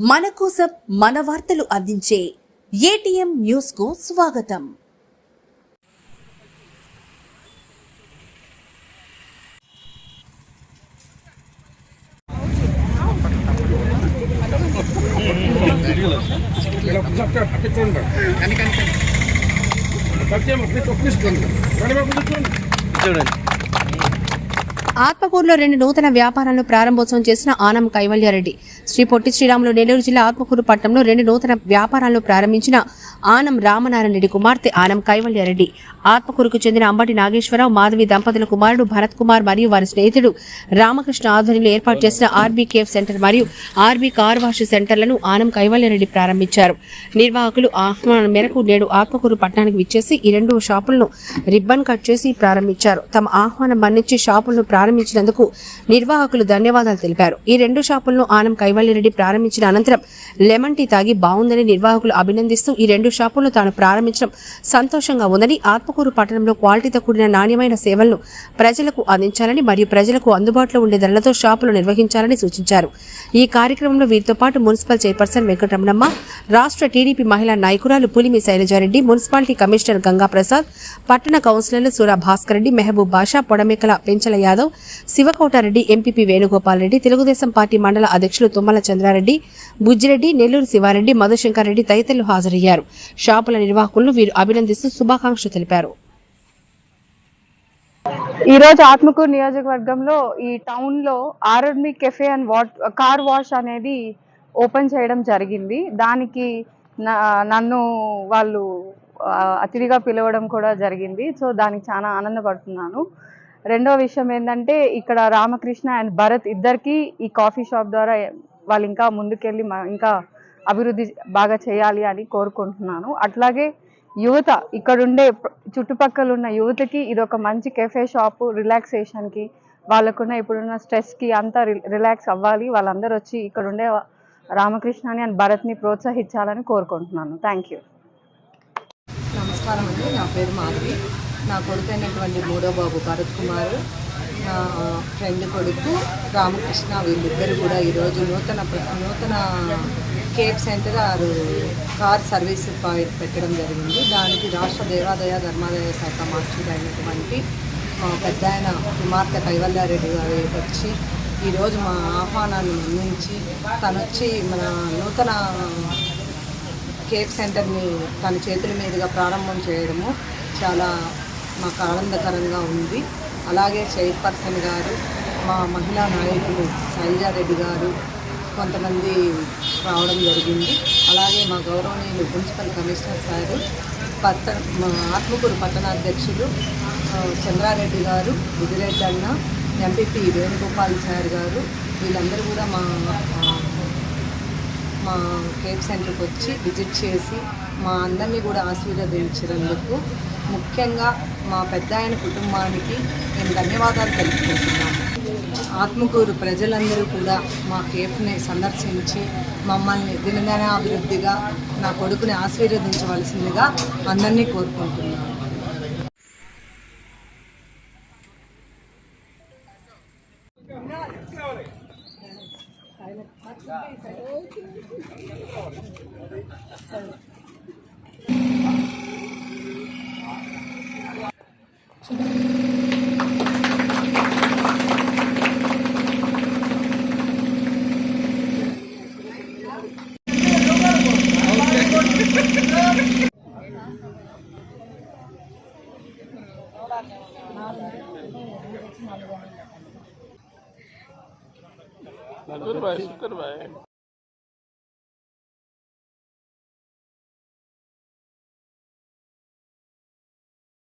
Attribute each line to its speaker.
Speaker 1: మన కోసం మన వార్తలు అందించే ఏటీఎం న్యూస్కు స్వాగతం.
Speaker 2: చూడండి.
Speaker 3: ఆత్మకూరులో రెండు నూతన వ్యాపారాలను ప్రారంభోత్సవం చేసిన ఆనం కైవల్యారెడ్డి. శ్రీ పొట్టి శ్రీరాములు నెల్లూరు జిల్లా ఆత్మకూరు పట్టణంలో రెండు నూతన వ్యాపారాలను ప్రారంభించిన ఆనం రామనారాయణ రెడ్డి కుమార్తె ఆనం కైవల్యారెడ్డి. ఆత్మకూరుకు చెందిన అంబటి నాగేశ్వరరావు మాధవి దంపతుల కుమారుడు భరత్ కుమార్ మరియు వారి స్నేహితుడు రామకృష్ణ ఆధ్వర్యంలో ఏర్పాటు చేసిన ఆర్బీ కేఫ్ సెంటర్ మరియు ఆర్బీ కార్ వాష్ సెంటర్లను ఆనం కైవల్యారెడ్డి ప్రారంభించారు. నిర్వాహకులు ఆహ్వానం మేరకు నేడు ఆత్మకూరు పట్టణానికి విచ్చేసి ఈ రెండు షాపులను రిబ్బన్ కట్ చేసి ప్రారంభించారు. తమ ఆహ్వానం మన్నించి షాపులను ప్రారంభించినందుకు నిర్వాహకులు ధన్యవాదాలు తెలిపారు. ఈ రెండు షాపులను ఆనం కైవల్యారెడ్డి ప్రారంభించిన అనంతరం లెమన్ టీ తాగి బాగుందని నిర్వాహకులు అభినందిస్తూ ఈ రెండు షాపులను తాను ప్రారంభించడం సంతోషంగా ఉందని ఆత్మకూరు పట్టణంలో క్వాలిటీతో కూడిన నాణ్యమైన సేవలను ప్రజలకు అందించాలని మరియు ప్రజలకు అందుబాటులో ఉండే ధరలతో షాపులు నిర్వహించాలని సూచించారు. ఈ కార్యక్రమంలో వీరితో పాటు మున్సిపల్ చైర్పర్సన్ వెంకటరమణమ్మ రాష్ట్ర టీడీపీ మహిళా నాయకురాలు పులిమి శైలజారెడ్డి మున్సిపాలిటీ కమిషనర్ గంగా ప్రసాద్ పట్టణ కౌన్సిలర్లు సూరా భాస్కర్ రెడ్డి మెహబూబ్ బాషా పొడమేకల పెంచల యాదవ్ శివకోటారెడ్డి ఎంపీపీ వేణుగోపాల్ రెడ్డి తెలుగుదేశం పార్టీ మండల అధ్యక్షులు తుమ్మల చంద్రారెడ్డి బుజ్జిరెడ్డి నెల్లూరు శివారెడ్డి మధుశంకర్ రెడ్డి తదితరులు హాజరయ్యారు. షాపుల నిర్వాహకులను వీరు అభినందిస్తూ శుభాకాంక్షలు తెలిపారు.
Speaker 4: ఈ రోజు ఆత్మకూరు నియోజకవర్గంలో ఈ టౌన్లో ఆర్ఆర్మీ కెఫే అండ్ వాట్ కార్ వాష్ అనేది ఓపెన్ చేయడం జరిగింది. దానికి నన్ను వాళ్ళు అతిథిగా పిలవడం కూడా జరిగింది. సో దానికి చాలా ఆనందపడుతున్నాను. రెండో విషయం ఏంటంటే ఇక్కడ రామకృష్ణ అండ్ భరత్ ఇద్దరికి ఈ కాఫీ షాప్ ద్వారా వాళ్ళు ఇంకా ముందుకెళ్ళి ఇంకా అభివృద్ధి బాగా చేయాలి అని కోరుకుంటున్నాను. అట్లాగే యువత ఇక్కడుండే చుట్టుపక్కల ఉన్న యువతకి ఇది ఒక మంచి కెఫే షాపు రిలాక్సేషన్కి వాళ్ళకున్న ఇప్పుడున్న స్ట్రెస్కి అంతా రి- రిలాక్స్ అవ్వాలి. వాళ్ళందరూ వచ్చి ఇక్కడ ఉండే రామకృష్ణని అండ్ భరత్ని ప్రోత్సహించాలని కోరుకుంటున్నాను. థ్యాంక్ యూ
Speaker 5: నమస్కారం అండి. నా పేరు మాధవి. నా కొడుకు అయినటువంటి మూడో బాబు భరత్ కుమార్. నా ఫ్రెండ్ కొడుకు రామకృష్ణ వీళ్ళిద్దరు కూడా ఈరోజు నూతన ప్ర- నూతన కేప్ సెంటర్ ఆరు కార్ సర్వీస్ పెట్టడం జరిగింది. దానికి రాష్ట్ర దేవాదాయ ధర్మాదాయ శాఖ మార్చుడు అయినటువంటి మా పెద్ద ఆయన కుమార్తె కైవల్యారెడ్డి గారు వచ్చి ఈరోజు మా ఆహ్వానాన్ని మన్నించి తను వచ్చి మన నూతన కేక్ సెంటర్ని తన చేతుల మీదుగా ప్రారంభం చేయడము చాలా మాకు ఆనందకరంగా ఉంది. అలాగే చైర్పర్సన్ గారు మా మహిళా నాయకులు శైలజారెడ్డి గారు కొంతమంది రావడం జరిగింది. అలాగే మా గౌరవనీయులు మున్సిపల్ కమిషనర్ సారు పట్ట మా ఆత్మకూరు పట్టణాధ్యక్షులు చంద్రారెడ్డి గారు బుదిరెడ్డి అన్న ఎంపీపీ వేణుగోపాల్ సార్ గారు వీళ్ళందరూ కూడా మా మా కేక్ సెంటర్కి వచ్చి విజిట్ చేసి మా అందరినీ కూడా ఆశీర్వదించినందుకు ముఖ్యంగా మా పెద్ద ఆయన కుటుంబానికి నేను ధన్యవాదాలు తెలుసుకుంటున్నాను ఆత్మకూరు ప్రజలందరూ కూడా మా కేఫ్ని సందర్శించి మమ్మల్ని దినదిన అభివృద్ధిగా నా కొడుకుని ఆశీర్వదించవలసిందిగా అందరినీ కోరుకుంటున్నాను Thank you. शुक्र भाई शुक्र भाई